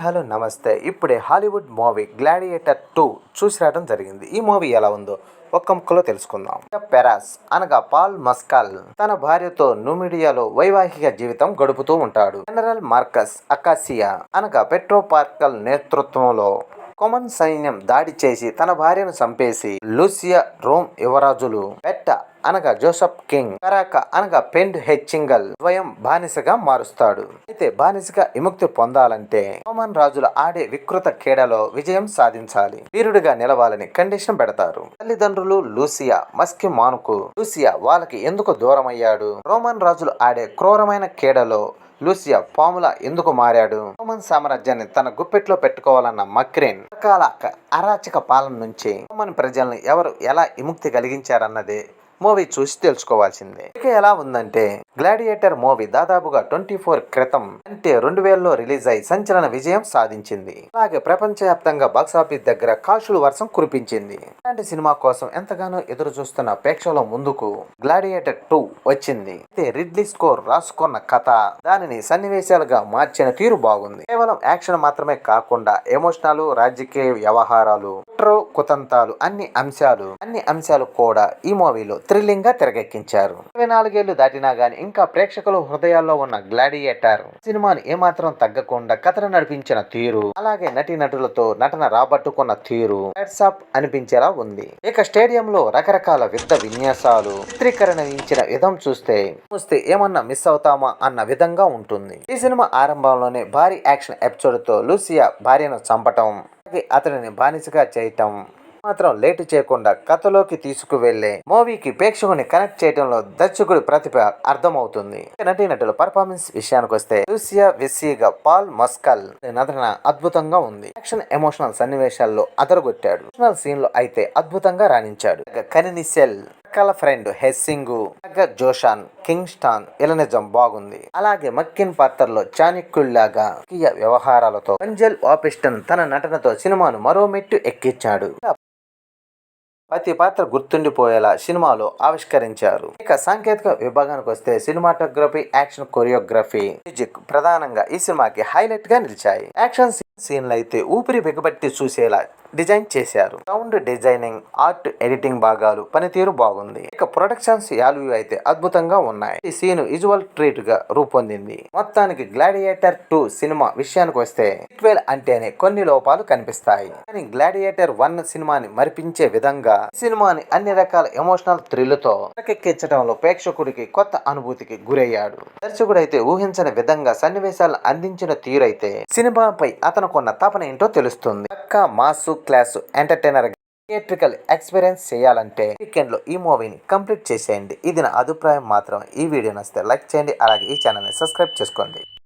Hello నమస్తే. ఇప్పుడే Hollywood movie gladiator two చూసి రావడం జరిగింది. ఈ మూవీ ఎలా ఉందో ఒక్క ముక్కలో తెలుసుకుందాం. పెరాస్ అనగా పాల్ మస్కాల్ తన భార్యతో నుమిడియాలో వైవాహిక జీవితం గడుపుతూ ఉంటాడు. జనరల్ మార్కస్ అకాసియా అనగా పెట్రో పార్కల్ నేతృత్వంలో కొమన్ సైన్యం దాడి చేసి తన భార్యను చంపేసి లూసియా రోమ్ యువరాజులు పెట్ట అనగా జోసఫ్ కింగ్ కరాక అనగా పెండ్ హెచ్చింగల్ స్వయం బానిసగా మారుస్తాడు. అయితే బానిసగా విముక్తి పొందాలంటే రోమన్ రాజులు ఆడే వికృత క్రీడలో విజయం సాధించాలి. వీరుడిగా నిలవాలని కండిషన్ పెడతారు. తల్లిదండ్రులు లూసియా మస్కి మానుకు లూసియా వాళ్ళకి ఎందుకు దూరం అయ్యాడు రోమన్ రాజులు ఆడే క్రూరమైన క్రీడలో లూసియా ఫార్ములా ఎందుకు మారాడు? రోమన్ సామ్రాజ్యాన్ని తన గుప్పెట్లో పెట్టుకోవాలన్న మక్రేన్ రకాల అరాచక పాలన నుంచి రోమన్ ప్రజలను ఎవరు ఎలా విముక్తి కలిగించారన్నదే మూవీ చూసి తెలుసుకోవాల్సిందే. ఇక ఎలా ఉందంటే గ్లాడియేటర్ మూవీ దాదాపుగా ట్వంటీ ఫోర్ క్రితం అంటే రెండు వేలలో రిలీజ్ అయి సంచలన విజయం సాధించింది. అలాగే ప్రపంచవ్యాప్తంగా బాక్సాఫీస్ దగ్గర కాషులు వర్షం కురిపించింది. ఇలాంటి సినిమా కోసం ఎంతగానో ఎదురు చూస్తున్న ప్రేక్షకుల ముందుకు గ్లాడియేటర్ టూ వచ్చింది. అయితే రిడ్లీ స్కోర్ రాసుకున్న కథ దానిని సన్నివేశాలుగా మార్చిన తీరు బాగుంది. కేవలం యాక్షన్ మాత్రమే కాకుండా ఎమోషనల్ రాజకీయ వ్యవహారాలు కుతంతాలు అన్ని అంశాలు అన్ని అంశాలు కూడా ఈ మూవీలో థ్రిల్లింగ్గా తెరకెక్కించారు. ఇరవై నాలుగేళ్ళు దాటినా గానీ ఇంకా ప్రేక్షకుల హృదయాల్లో ఉన్న గ్లాడియేటర్ సినిమాను ఏమాత్రం తగ్గకుండా కథను నడిపించిన తీరు అలాగే నటి నటులతో నటన రాబట్టుకున్న తీరు అప్ అనిపించేలా ఉంది. ఇక స్టేడియంలో రకరకాల విద్ద విన్యాసాలు చిత్రీకరణ ఇచ్చిన విధం చూస్తే చూస్తే ఏమన్నా మిస్ అవుతామా అన్న విధంగా ఉంటుంది. ఈ సినిమా ఆరంభంలోనే భారీ యాక్షన్ ఎపిసోడ్తో లూసియా భార్యను చంపటం అతనిని అతడిని బానిసగా చేయటం మాత్రం లేటు చేయకుండా కథలోకి తీసుకువెళ్ళే మూవీకి ప్రేక్షకుని కనెక్ట్ చేయడంలో దర్శకుడి ప్రతిభ అర్థమవుతుంది. నటీనటుల పర్ఫార్మెన్స్ విషయానికి వస్తే లూసియా విస్సీగా పాల్ మస్కల్ నటన అద్భుతంగా ఉంది. యాక్షన్ ఎమోషనల్ సన్నివేశాల్లో అదరగొట్టాడు. ఎమోషనల్ సీన్లో అయితే అద్భుతంగా రాణించాడు. కనినిసెల్ రకాల ఫ్రెండ్ హెస్సింగు జోషాన్ కింగ్స్టాన్ ఇలనిజం బాగుంది. అలాగే మక్కిన్ పాత్రలో చాణిక్యుల్లాగా రాజకీయ వ్యవహారాలతో పంజల్ వాపిస్టన్ తన నటనతో సినిమాను మరో మెట్టు ఎక్కించాడు. ప్రతి పాత్ర గుర్తుండిపోయేలా సినిమాలో ఆవిష్కరించారు. ఇక సాంకేతిక విభాగానికి వస్తే సినిమాటోగ్రఫీ యాక్షన్ కొరియోగ్రఫీ మ్యూజిక్ ప్రధానంగా ఈ సినిమాకి హైలైట్గా నిలిచాయి. యాక్షన్ సీన్లు అయితే ఊపిరి బిగబట్టి చూసేలా డిజైన్ చేశారు. సౌండ్ డిజైనింగ్ ఆర్ట్ ఎడిటింగ్ భాగాలు పనితీరు బాగుంది. ఇక ప్రొడక్షన్స్ యాల్యూ అయితే అద్భుతంగా ఉన్నాయి. ఈ సీన్ విజువల్ ట్రీట్గా రూపొందింది. మొత్తానికి గ్లాడియేటర్ టూ సినిమా విషయానికి వస్తే సీక్వెల్ అంటేనే కొన్ని లోపాలు కనిపిస్తాయి. కానీ గ్లాడియేటర్ వన్ సినిమాని మరిపించే విధంగా సినిమాని అన్ని రకాల ఎమోషనల్ థ్రిల్తో తెరకెక్కించడంలో ప్రేక్షకుడికి కొత్త అనుభూతికి గురయ్యాడు. దర్శకుడు అయితే ఊహించని విధంగా సన్నివేశాలను అందించిన తీరైతే సినిమాపై తనకున్న తపన ఏంటో తెలుస్తుంది. పక్క mass class entertainer theatrical experience చేయాలంటే వీకెండ్లో ఈ మూవీని కంప్లీట్ చేసేయండి. ఇది నా అభిప్రాయం మాత్రం. ఈ వీడియో నచ్చితే లైక్ చేయండి. అలాగే ఈ ఛానల్ని సబ్స్క్రైబ్ చేసుకోండి.